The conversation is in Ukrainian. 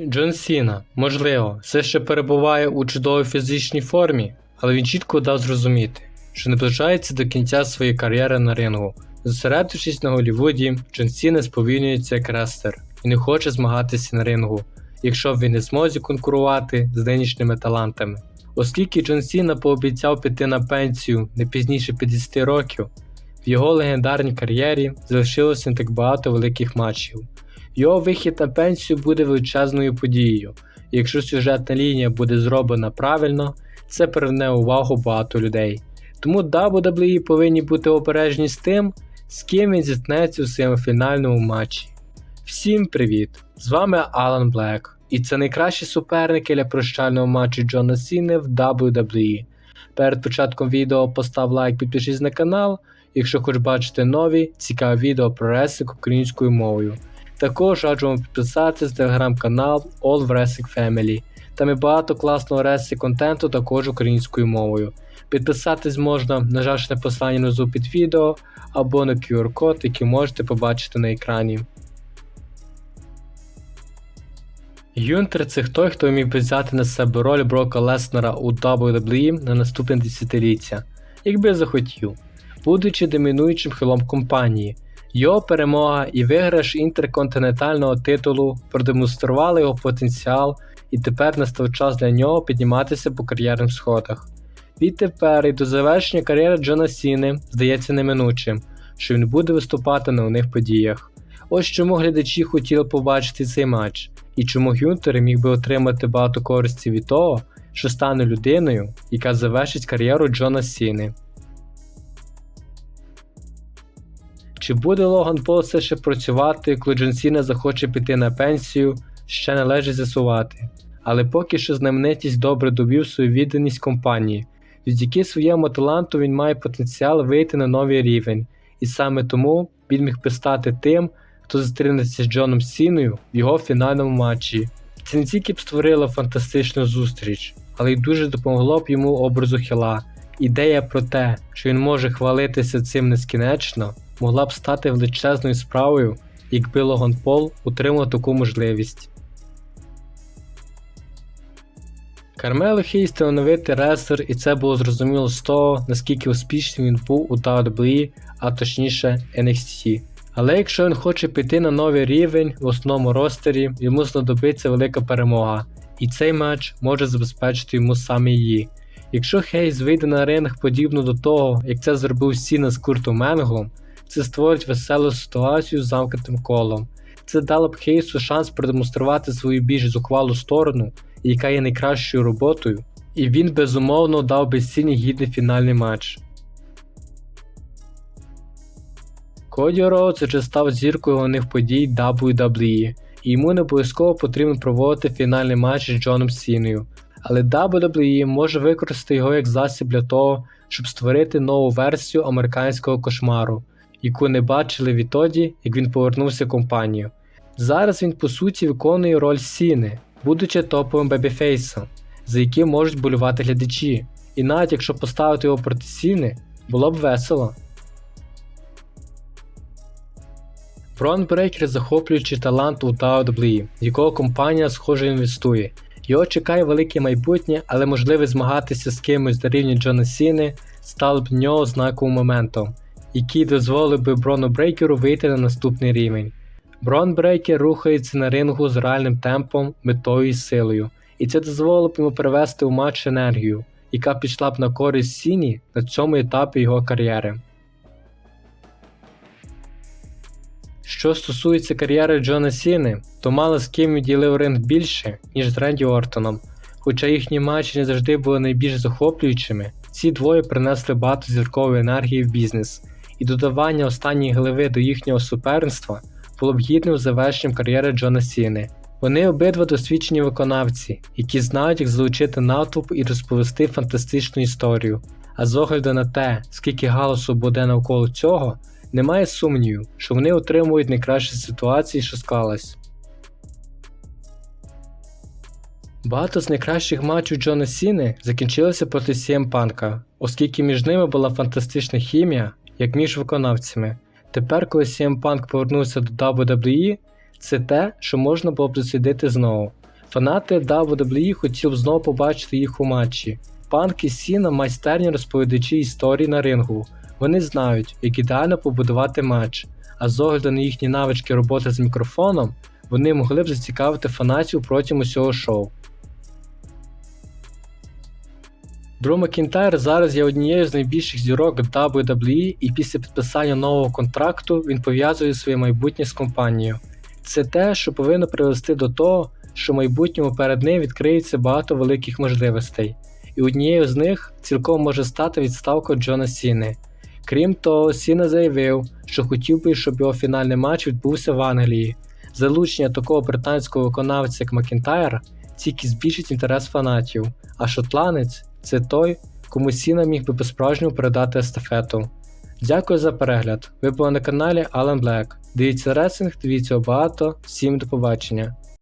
Джон Сіна, можливо, все ще перебуває у чудовій фізичній формі, але він чітко дав зрозуміти, що наближається до кінця своєї кар'єри на рингу. Зосередившись на Голлівуді, Джон Сіна сповільнюється як рестер і не хоче змагатися на рингу, якщо він не зможе конкурувати з нинішніми талантами. Оскільки Джон Сіна пообіцяв піти на пенсію не пізніше 50 років, в його легендарній кар'єрі залишилося не так багато великих матчів. Його вихід на пенсію буде величезною подією, якщо сюжетна лінія буде зроблена правильно, це приверне увагу багато людей. Тому WWE повинні бути обережні з тим, з ким він зіткнеться у своєму фінальному матчі. Всім привіт! З вами Алан Блек, і це найкращі суперники для прощального матчу Джона Сіни в WWE. Перед початком відео постав лайк, підпишись на канал, якщо хочеш бачити нові цікаві відео про ресик українською мовою. Також раджу вам підписатися на телеграм-канал All Wrestling Family. Там є багато класного ресі контенту також українською мовою. Підписатись можна, нажавши на посилання внизу під відео або на QR-код, який можете побачити на екрані. Юнтер це той, хто би взяти на себе роль Брока Леснера у WWE на наступне десятиліття, якби захотів, будучи домінуючим хилом компанії. Його перемога і виграш інтерконтинентального титулу продемонстрували його потенціал, і тепер настав час для нього підніматися по кар'єрним сходах. Відтепер і до завершення кар'єри Джона Сіни здається неминучим, що він буде виступати на них подіях. Ось чому глядачі хотіли побачити цей матч, і чому Гюнтер міг би отримати багато користі від того, що стане людиною, яка завершить кар'єру Джона Сіни. Чи буде Логан Пол все ще працювати, коли Джон Сіна захоче піти на пенсію, ще належить з'ясувати. Але поки що знаменитість добре довів свою відданість компанії, завдяки своєму таланту він має потенціал вийти на новий рівень, і саме тому він міг би стати тим, хто зустрінеться з Джоном Сіною в його фінальному матчі. Це не тільки б створило фантастичну зустріч, але й дуже допомогло б йому образу Хіла. Ідея про те, що він може хвалитися цим нескінечно, могла б стати величезною справою, якби Логан Пол отримав таку можливість. Кармело Хейс талановитий рестлер, і це було зрозуміло з того, наскільки успішним він був у WWE, а точніше NXT. Але якщо він хоче піти на новий рівень в основному ростері, йому знадобиться велика перемога, і цей матч може забезпечити йому саме її. Якщо Хейс вийде на ринг подібно до того, як це зробив Сіна з Куртом Менглом, це створить веселу ситуацію з замкнутим колом. Це дало б Хейсу шанс продемонструвати свою більш зухвалу сторону, яка є найкращою роботою, і він безумовно дав би Сіні гідний фінальний матч. Коді Роудс вже став зіркою головних подій WWE, і йому не обов'язково потрібно проводити фінальний матч з Джоном Сіною, але WWE може використати його як засіб для того, щоб створити нову версію американського кошмару, яку не бачили відтоді, як він повернувся в компанію. Зараз він по суті виконує роль Сіни, будучи топовим бебіфейсом, за яким можуть болювати глядачі, і навіть якщо поставити його проти Сіни, було б весело. Брон Брейкер захоплюючий талант у WWE, якого компанія схоже інвестує. Його чекає велике майбутнє, але можливість змагатися з кимось на рівні Джона Сіни стало б нього знаковим моментом, який дозволив би Брону Брейкеру вийти на наступний рівень. Брон Брейкер рухається на рингу з реальним темпом, метою і силою, і це дозволило б йому привести у матч енергію, яка пішла б на користь Сіні на цьому етапі його кар'єри. Що стосується кар'єри Джона Сіни, то мало з ким він ділив ринг більше, ніж з Ренді Ортоном. Хоча їхні матчі не завжди були найбільш захоплюючими, ці двоє принесли багато зіркової енергії в бізнес, і додавання останньої гливи до їхнього суперництва було б гідним завершенням кар'єри Джона Сіни. Вони обидва досвідчені виконавці, які знають, як залучити натовп і розповісти фантастичну історію. А з огляду на те, скільки галасу буде навколо цього, немає сумнівів, що вони отримують найкращі ситуації, що склалась. Багато з найкращих матчів Джона Сіни закінчилися проти CM Панка, оскільки між ними була фантастична хімія, як між виконавцями. Тепер, коли CM Punk повернувся до WWE, це те, що можна було б дослідити знову. Фанати WWE хотіли б знову побачити їх у матчі. Панк і Сіна майстерні розповідачі історії на рингу. Вони знають, як ідеально побудувати матч, а з огляду на їхні навички роботи з мікрофоном, вони могли б зацікавити фанатів протягом усього шоу. Дрю Макінтайр зараз є однією з найбільших зірок WWE і після підписання нового контракту він пов'язує своє майбутнє з компанією. Це те, що повинно привести до того, що в майбутньому перед ним відкриється багато великих можливостей, і однією з них цілком може стати відставка Джона Сіни. Крім того, Сіна заявив, що хотів би, щоб його фінальний матч відбувся в Англії. Залучення такого британського виконавця, як Макінтайр, тільки збільшить інтерес фанатів, а шотландець це той, кому Сіна міг би по-справжньому передати естафету. Дякую за перегляд. Ви були на каналі Alan Black. Дивіться ресинг, дивіться багато. Всім до побачення.